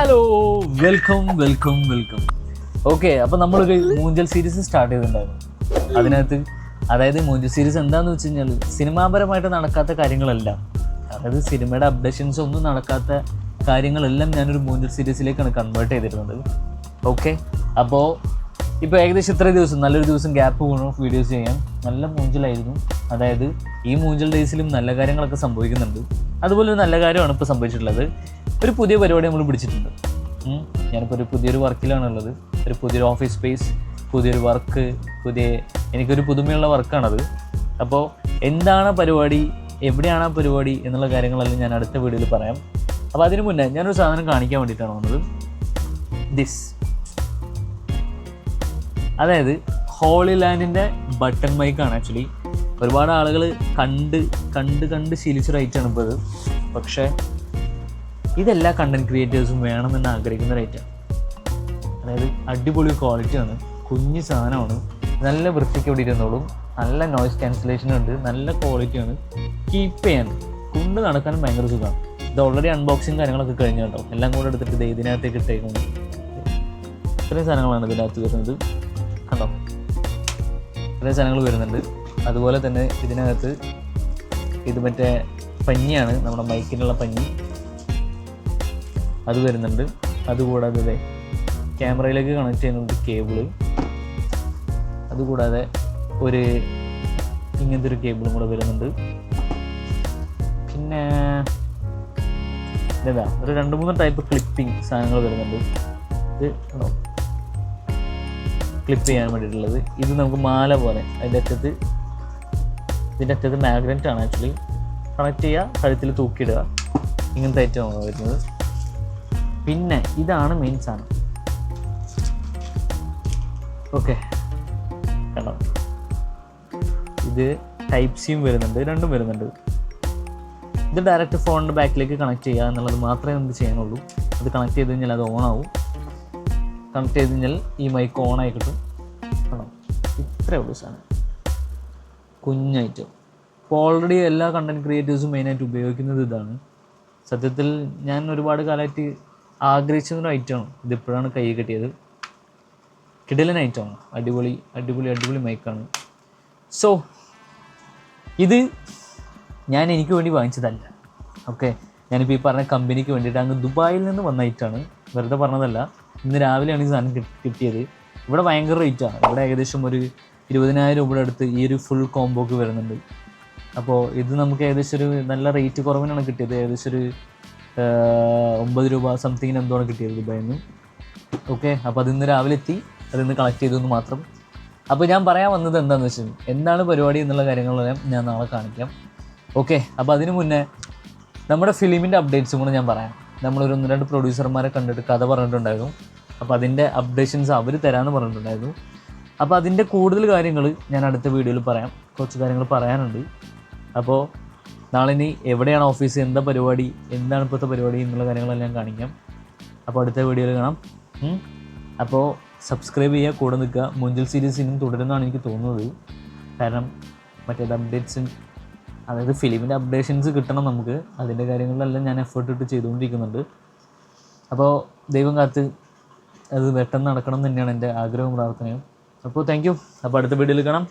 Hello welcome welcome welcome. Okay അപ്പോൾ നമ്മളൊരു മൂഞ്ചൽ series start ചെയ്തിട്ടുണ്ടായിരുന്നു. അതിനകത്ത് അതായത് മൂഞ്ചൽ സീരീസ് എന്താണെന്ന് വെച്ച് കഴിഞ്ഞാൽ സിനിമാപരമായിട്ട് നടക്കാത്ത കാര്യങ്ങളെല്ലാം. അതായത് സിനിമയുടെ അപ്ഡേഷൻസ് ഒന്നും നടക്കാത്ത കാര്യങ്ങളെല്ലാം ഞാനൊരു മൂഞ്ചൽ സീരീസിലേക്കാണ് കൺവേർട്ട് ചെയ്തിരുന്നത്. ഓക്കെ അപ്പോൾ ഇപ്പോൾ ഏകദേശം ഇത്ര ദിവസം നല്ലൊരു ദിവസം ഗ്യാപ്പ് വീണു വീഡിയോസ് ചെയ്യാൻ. നല്ല മൂഞ്ചലായിരുന്നു. അതായത് ഈ മൂഞ്ചൽ ഡേയ്സിലും നല്ല കാര്യങ്ങളൊക്കെ സംഭവിക്കുന്നുണ്ട്. അതുപോലെ നല്ല കാര്യമാണ് ഇപ്പോൾ സംഭവിച്ചിട്ടുള്ളത്. ഒരു പുതിയ പരിപാടി നമ്മൾ പിടിച്ചിട്ടുണ്ട്. ഞാനിപ്പോൾ ഒരു പുതിയൊരു വർക്കിലാണുള്ളത് ഒരു പുതിയൊരു ഓഫീസ് സ്പേസ് പുതിയൊരു വർക്ക് പുതിയ എനിക്കൊരു പുതുമയുള്ള വർക്കാണത് അപ്പോൾ എന്താണ് പരിപാടി എവിടെയാണ് ആ പരിപാടി എന്നുള്ള കാര്യങ്ങളെല്ലാം ഞാൻ അടുത്ത വീഡിയോയിൽ പറയാം. അപ്പോൾ അതിനു മുന്നേ ഞാനൊരു സാധനം കാണിക്കാൻ വേണ്ടിയിട്ടാണ് വന്നത്. ദിസ് അതായത് ഹോളി ലാൻഡിന്റെ ബട്ടൺ മൈക്കാണ് ആക്ച്വലി ഒരുപാട് ആളുകൾ കണ്ട് കണ്ട് കണ്ട് ശീലിച്ചൊരു റൈറ്റാണ് ഇപ്പോൾ ഇത്. പക്ഷേ ഇതെല്ലാ കണ്ടന്റ് ക്രിയേറ്റേഴ്സും വേണമെന്ന് ആഗ്രഹിക്കുന്ന ഒരു ഐറ്റം അതായത് അടിപൊളി ക്വാളിറ്റിയാണ് കുഞ്ഞ് സാധനമാണ് നല്ല വൃത്തിക്ക് ഇവിടെ ഇരുന്നോളും നല്ല നോയ്സ് ക്യാൻസലേഷൻ ഉണ്ട് നല്ല ക്വാളിറ്റിയാണ് കീപ്പ് ചെയ്യാൻ കൊണ്ട് നടക്കാൻ ഭയങ്കര സുഖമാണ്. ഇത് ഓൾറെഡി അൺബോക്സിങ് കാര്യങ്ങളൊക്കെ കഴിഞ്ഞു കേട്ടോ. എല്ലാം കൂടെ എടുത്തിട്ട് ഇത് ഇതിനകത്തേക്ക് ഇട്ടേക്കുന്നു. ഇത്രയും സാധനങ്ങളാണ് ഇതിനകത്ത് വരുന്നത്. കണ്ടോ? ഇത്രയും സാധനങ്ങൾ വരുന്നുണ്ട്. അതുപോലെ തന്നെ ഇതിനകത്ത് ഇത് മറ്റേ പഞ്ഞിയാണ് നമ്മുടെ മൈക്കിനുള്ള പഞ്ഞി. അത് വരുന്നുണ്ട്. അതുകൂടാതെ ക്യാമറയിലേക്ക് കണക്ട് ചെയ്യുന്നുണ്ട് കേബിൾ അതുകൂടാതെ ഒരു ഇങ്ങനത്തെ ഒരു കേബിളും കൂടെ വരുന്നുണ്ട്. പിന്നെ ഇതാ ഒരു രണ്ട് മൂന്ന് ടൈപ്പ് ക്ലിപ്പിംഗ് സാധനങ്ങൾ വരുന്നുണ്ട്. ഇത് ഉണ്ടോ ക്ലിപ്പ് ചെയ്യാൻ വേണ്ടിയിട്ടുള്ളത്. ഇത് നമുക്ക് മാല പോലെ. അതിന്റെ അറ്റത്ത് ഇതിന്റെ അറ്റത്ത് മാഗ്നറ്റ് ആണ് ആക്ച്വലി കണക്ട് ചെയ്യുക കഴുത്തിൽ തൂക്കിയിടുക. ഇങ്ങനത്തെ ഐറ്റമാണ് വരുന്നത്. പിന്നെ ഇതാണ് മെയിൻ സാധനം. ഓക്കെ ഇത് ടൈപ്പ് സിയും വരുന്നുണ്ട് രണ്ടും വരുന്നുണ്ട്. ഇത് ഡയറക്റ്റ് ഫോണിന്റെ ബാക്കിലേക്ക് കണക്ട് ചെയ്യുക എന്നുള്ളത് മാത്രമേ നമുക്ക് ചെയ്യാനുള്ളൂ. അത് കണക്ട് ചെയ്ത് കഴിഞ്ഞാൽ അത് ഓൺ ആവും. കണക്ട് ചെയ്ത് കഴിഞ്ഞാൽ ഈ മൈക്ക് ഓൺ ആയി കിട്ടും. ഇത്രേ ഉള്ളൂ സാധനം. കുഞ്ഞായിട്ട് ഇപ്പോൾ ഓൾറെഡി എല്ലാ കണ്ടന്റ് ക്രിയേറ്റേഴ്സും മെയിനായിട്ട് ഉപയോഗിക്കുന്നത് ഇതാണ്. സത്യത്തിൽ ഞാൻ ഒരുപാട് കാലമായിട്ട് ആഗ്രഹിച്ചിരുന്ന ഐറ്റമാണ് ഇതിപ്പോഴാണ് കൈ കിട്ടിയത്. കിടിലൻ ഐറ്റമാണ് അടിപൊളി അടിപൊളി അടിപൊളി മൈക്കാണ് സോ ഇത് ഞാൻ എനിക്ക് വേണ്ടി വാങ്ങിച്ചതല്ല. ഓക്കെ ഞാനിപ്പോൾ ഈ പറഞ്ഞ കമ്പനിക്ക് വേണ്ടിയിട്ട് അങ്ങ് ദുബായിൽ നിന്ന് വന്ന ഐറ്റാണ് വെറുതെ പറഞ്ഞതല്ല. ഇന്ന് രാവിലെയാണ് ഈ സാധനം കിട്ടിയത്. ഇവിടെ ഭയങ്കര റേറ്റാണ് ഇവിടെ ഏകദേശം ഒരു ഇരുപതിനായിരം രൂപയുടെ അടുത്ത് ഈ ഒരു ഫുൾ കോംബോക്ക് വരുന്നുണ്ട്. അപ്പോൾ ഇത് നമുക്ക് ഏകദേശം ഒരു നല്ല റേറ്റ് കുറവിനാണ് കിട്ടിയത്. ഏകദേശം ഒരു ഒമ്പത് രൂപ സംതിങ്ങിന് എന്തോണം കിട്ടിയത് ദുബായിൽ നിന്ന് ഓക്കെ അപ്പോൾ അതിന്ന് രാവിലെ എത്തി അതിന്ന് കളക്ട് ചെയ്തു എന്ന് മാത്രം. അപ്പോൾ ഞാൻ പറയാൻ വന്നത് എന്താണെന്ന് വെച്ചാൽ എന്താണ് പരിപാടി എന്നുള്ള കാര്യങ്ങളെല്ലാം ഞാൻ നാളെ കാണിക്കാം. ഓക്കെ അപ്പോൾ അതിന് മുന്നേ നമ്മുടെ ഫിലിമിന്റെ അപ്ഡേറ്റ്സും കൂടെ ഞാൻ പറയാം. നമ്മളൊരു ഒന്ന് രണ്ട് പ്രൊഡ്യൂസർമാരെ കണ്ടിട്ട് കഥ പറഞ്ഞിട്ടുണ്ടായിരുന്നു. അപ്പോൾ അതിന്റെ അപ്ഡേഷൻസ് അവർ തരാമെന്ന് പറഞ്ഞിട്ടുണ്ടായിരുന്നു. അപ്പോൾ അതിന്റെ കൂടുതൽ കാര്യങ്ങൾ ഞാൻ അടുത്ത വീഡിയോയിൽ പറയാം. കുറച്ച് കാര്യങ്ങൾ പറയാനുണ്ട്. അപ്പോൾ നാളെ ഇനി എവിടെയാണ് ഓഫീസ് എന്താ പരിപാടി എന്താണ് ഇപ്പോഴത്തെ പരിപാടി എന്നുള്ള കാര്യങ്ങളെല്ലാം കാണിക്കാം. അപ്പോൾ അടുത്ത വീഡിയോയിൽ കാണാം. അപ്പോൾ സബ്സ്ക്രൈബ് ചെയ്യുക കൂടെ നിൽക്കുക. മുഞ്ചൽ സീരീസ് ഇനിയും തുടരുന്നതാണ് എനിക്ക് തോന്നുന്നത്. കാരണം മറ്റേത് അപ്ഡേറ്റ്സും അതായത് ഫിലിമിന്റെ അപ്ഡേഷൻസ് കിട്ടണം നമുക്ക്. അതിന്റെ കാര്യങ്ങളിലെല്ലാം ഞാൻ എഫേർട്ട് ഇട്ട് ചെയ്തുകൊണ്ടിരിക്കുന്നുണ്ട്. അപ്പോൾ ദൈവം കാത്ത് അത് പെട്ടെന്ന് നടക്കണം തന്നെയാണ് എന്റെ ആഗ്രഹവും പ്രാർത്ഥനയും. അപ്പോൾ താങ്ക് യു അപ്പോൾ അടുത്ത വീഡിയോയിൽ കാണാം.